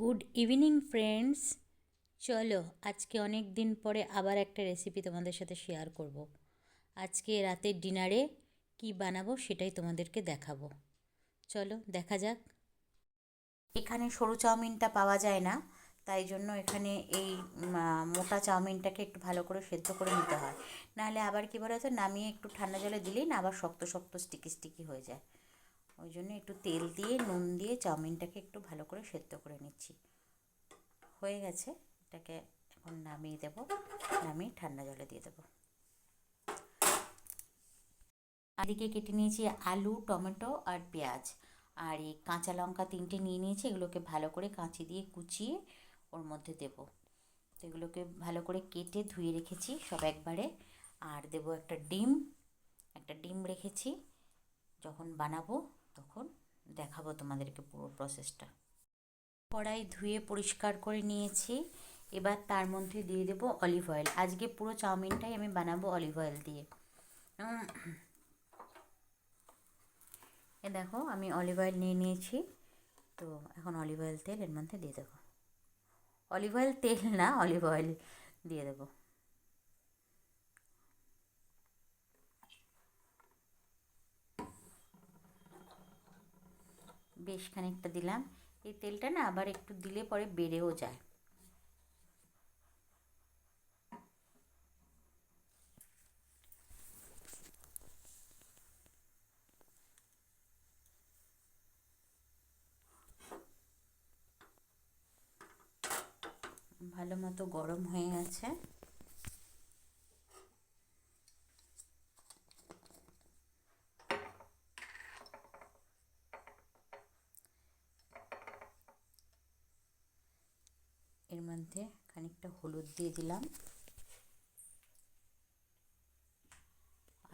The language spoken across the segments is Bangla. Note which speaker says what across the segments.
Speaker 1: Good evening friends. চলো, আজকে অনেক দিন পরে আবার একটা রেসিপি তোমাদের সাথে শেয়ার করব। আজকে রাতের ডিনারে কি বানাবো সেটাই তোমাদেরকে দেখাবো। চলো, দেখা যাক। এখানে সরু চাউমিনটা পাওয়া যায় না, তাই জন্য এখানে এই মোটা চাউমিনটাকে একটু ভালো করে সেদ্ধ করে নিতে হয়। নাহলে আবার কী বলো তো নামিয়ে একটু ঠান্ডা জলে দিলেই না আবার শক্ত শক্ত স্টিকি স্টিকি হয়ে যায়। ওই জন্য একটু তেল দিয়ে, নুন দিয়ে চাউমিনটাকে একটু ভালো করে সেদ্ধ করে নিচ্ছি। হয়ে গেছে, এটাকে এখন নামিয়ে দেব, নামিয়ে ঠান্ডা জলে দিয়ে দেবো। এদিকে কেটে নিয়েছি আলু, টমেটো আর পেঁয়াজ। আর এই কাঁচা লঙ্কা তিনটে নিয়ে নিয়েছি, এগুলোকে ভালো করে কাঁচি দিয়ে কুচিয়ে ওর মধ্যে দেব। তো এগুলোকে ভালো করে কেটে ধুয়ে রেখেছি সব একবারে। আর দেব একটা ডিম একটা ডিম রেখেছি, যখন বানাবো তখন দেখাবো তোমাদেরকে পুরো প্রসেসটা কড়াই ধুয়ে পরিষ্কার করে নিয়েছি। এবার তার মধ্যে দিয়ে দেবো অলিভ অয়েল আজকে পুরো চাউমিনটাই আমি বানাবো অলিভ অয়েল দিয়ে। এ দেখো, আমি অলিভ অয়েল নিয়ে নিয়েছি। তো এখন অলিভ অয়েল তেল এর মধ্যে দিয়ে দেবো। অলিভ অয়েল তেল না অলিভ অয়েল দিয়ে দেবো। বেশ খানিকটা দিলাম। এই তেলটা না আবার একটু দিলে পরে বেড়েও যায়। ভালো মতো গরম হয়ে গেছে এর মধ্যে খানিকটা হলুদ দিয়ে দিলাম।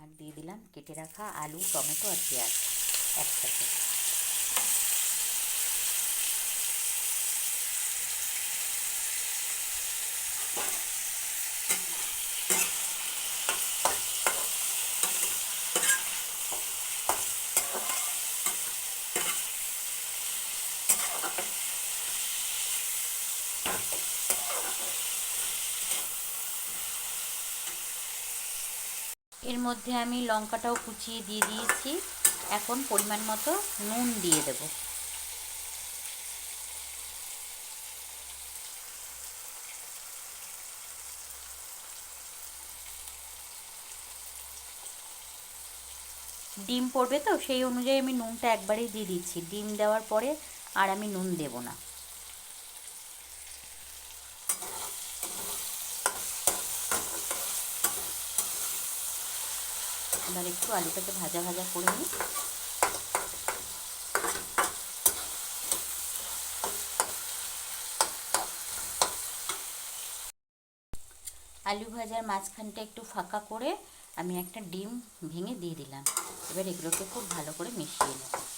Speaker 1: আর দিয়ে দিলাম কেটে রাখা আলু টমেটো আর পেঁয়াজ একসাথে। এর মধ্যে আমি লঙ্কাটাও কুচিয়ে দিয়ে দিয়েছি। এখন পরিমাণ মতো নুন দিয়ে দেব। ডিম পড়বে তো, সেই অনুযায়ী আমি নুনটা একবারেই দিয়ে দিচ্ছি। ডিম দেওয়ার পরে আর আমি নুন দেব না। এবার একটু আলুটাকে ভাজা ভাজা করে নিই। আলু ভাজার মাঝখানটা একটু ফাঁকা করে আমি একটা ডিম ভেঙে দিয়ে দিলাম। এবার এগুলোকে খুব ভালো করে মিশিয়ে নেব।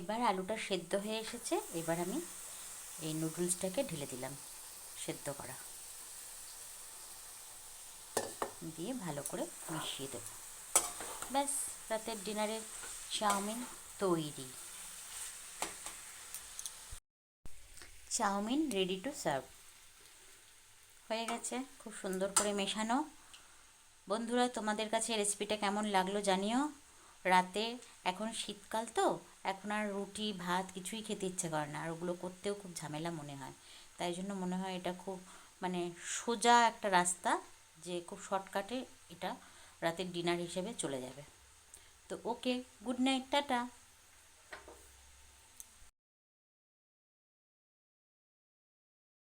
Speaker 1: এবার আলুটা সেদ্ধ হয়ে এসেছে, এবার আমি এই নুডলসটাকে ঢেলে দিলাম, সেদ্ধ করা। দিয়ে ভালো করে মিশিয়ে দেব। ব্যাস, রাতের ডিনারের চাউমিন তৈরি। চাউমিন রেডি টু সার্ভ হয়ে গেছে, খুব সুন্দর করে মেশানো। বন্ধুরা, তোমাদের কাছে রেসিপিটা কেমন লাগল জানিও। রাতে, এখন শীতকাল তো এখন আর রুটি, ভাত কিছুই খেতে ইচ্ছে করে না, আর ওগুলো করতেও খুব ঝামেলা মনে হয়। তাই জন্য মনে হয় এটা খুব মানে সোজা একটা রাস্তা যে খুব শর্টকাটে এটা রাতের ডিনার হিসেবে চলে যাবে। তো ওকে, গুড নাইট, টাটা।